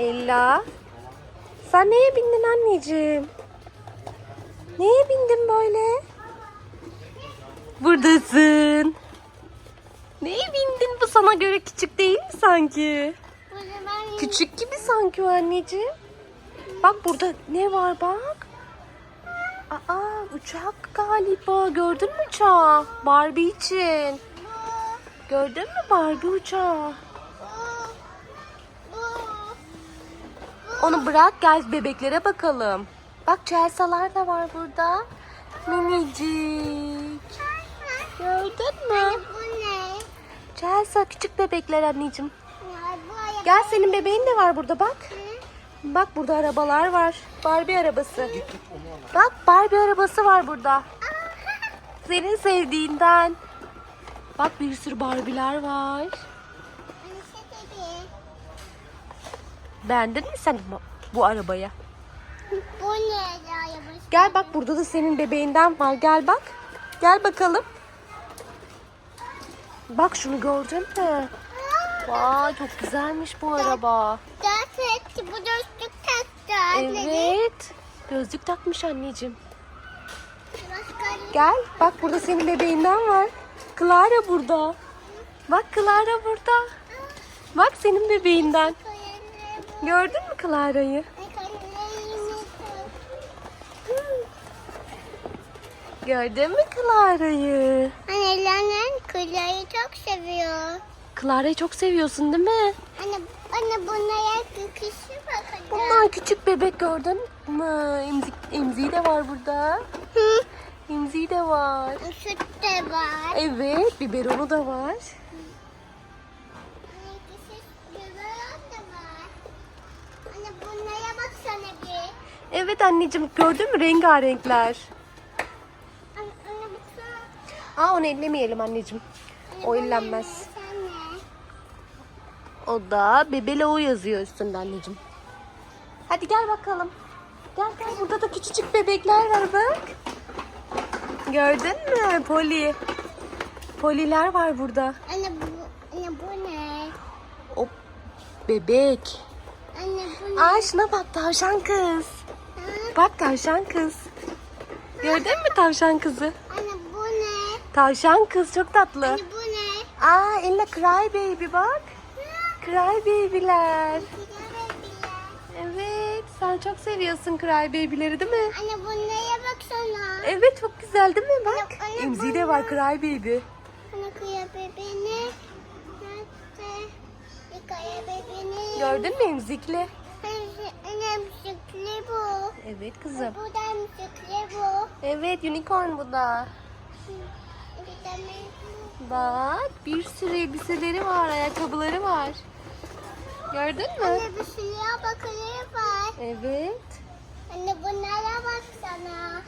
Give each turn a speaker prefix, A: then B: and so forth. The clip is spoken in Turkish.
A: Ella. Sen neye bindin anneciğim? Neye bindin böyle? Buradasın. Neye bindin? Bu sana göre küçük değil mi sanki? Küçük gibi sanki o anneciğim. Bak burada ne var bak. Aa uçak galiba. Gördün mü uçağı? Barbie için. Gördün mü Barbie uçağı? Onu bırak gel bebeklere bakalım. Bak Chelsea'lar da var burada. Minicik. Gördün mü?
B: Bu ne?
A: Chelsea küçük bebekler anneciğim.
B: Ya bu ayak-
A: Gel senin bebeğin de var burada bak.
B: Hı?
A: Bak burada arabalar var. Barbie arabası. Bak Barbie arabası var burada. Senin sevdiğinden. Bak bir sürü Barbie'ler var. Beğendin mi sen bu, arabayı?
B: Bu ne? Yavaş.
A: Gel bak burada da senin bebeğinden var. Gel bak. Gel bakalım. Bak şunu gördün mü? Vay çok güzelmiş bu araba.
B: Etti. Bu dostluk taktı.
A: Evet. Gözlük takmış anneciğim. Gel bak burada senin bebeğinden var. Clara burada. Bak Clara burada. Bak senin bebeğinden. Gördün mü Clara'yı? Gördün mü Clara'yı?
B: Anne Lanen kıyayı çok seviyor.
A: Clara'yı çok seviyorsun değil mi?
B: Anne, anne bunlara küküsü bakacağım.
A: Bunlar küçük bebek gördün mü? Emzik, emziği de var burada.
B: Hı.
A: Emziği de var.
B: Süt de var.
A: Evet biberonu da var.
B: Anne baksana bir.
A: Evet anneciğim gördün mü rengarenkler.
B: Anne, anne baksana.
A: Aa onu ellemeyelim anneciğim.
B: Anne,
A: O ellenmez. O da bebele o yazıyor üstünde anneciğim. Hadi gel bakalım. Gel gel burada da küçücük bebekler var bak. Gördün mü Poli? Poliler var burada.
B: Anne bu, anne bu ne?
A: O bebek.
B: Anne?
A: Aa şuna bak tavşan kız. Bak tavşan kız. Gördün mü tavşan kızı?
B: Anne bu ne?
A: Tavşan kız çok tatlı.
B: Anne bu ne?
A: Aa Ella Cry Baby bak. Cry Baby'ler. Evet sen çok seviyorsun Cry Baby'leri değil mi?
B: Anne bunlara baksana.
A: Evet çok güzel değil mi? Bak.
B: Anne, anne,
A: Emziği de var Cry Baby.
B: Anne kaya bebeğini. Nerede? Bir kaya bebeğini.
A: Gördün mü emzikli?
B: Anne, anne müzikli bu.
A: Evet kızım.
B: Bu da müzikli bu.
A: Evet unicorn bu da. Bak bir sürü elbiseleri var, ayakkabıları var. Gördün mü?
B: Anne bir sürü bakıları var.
A: Evet.
B: Anne bunlara baksana.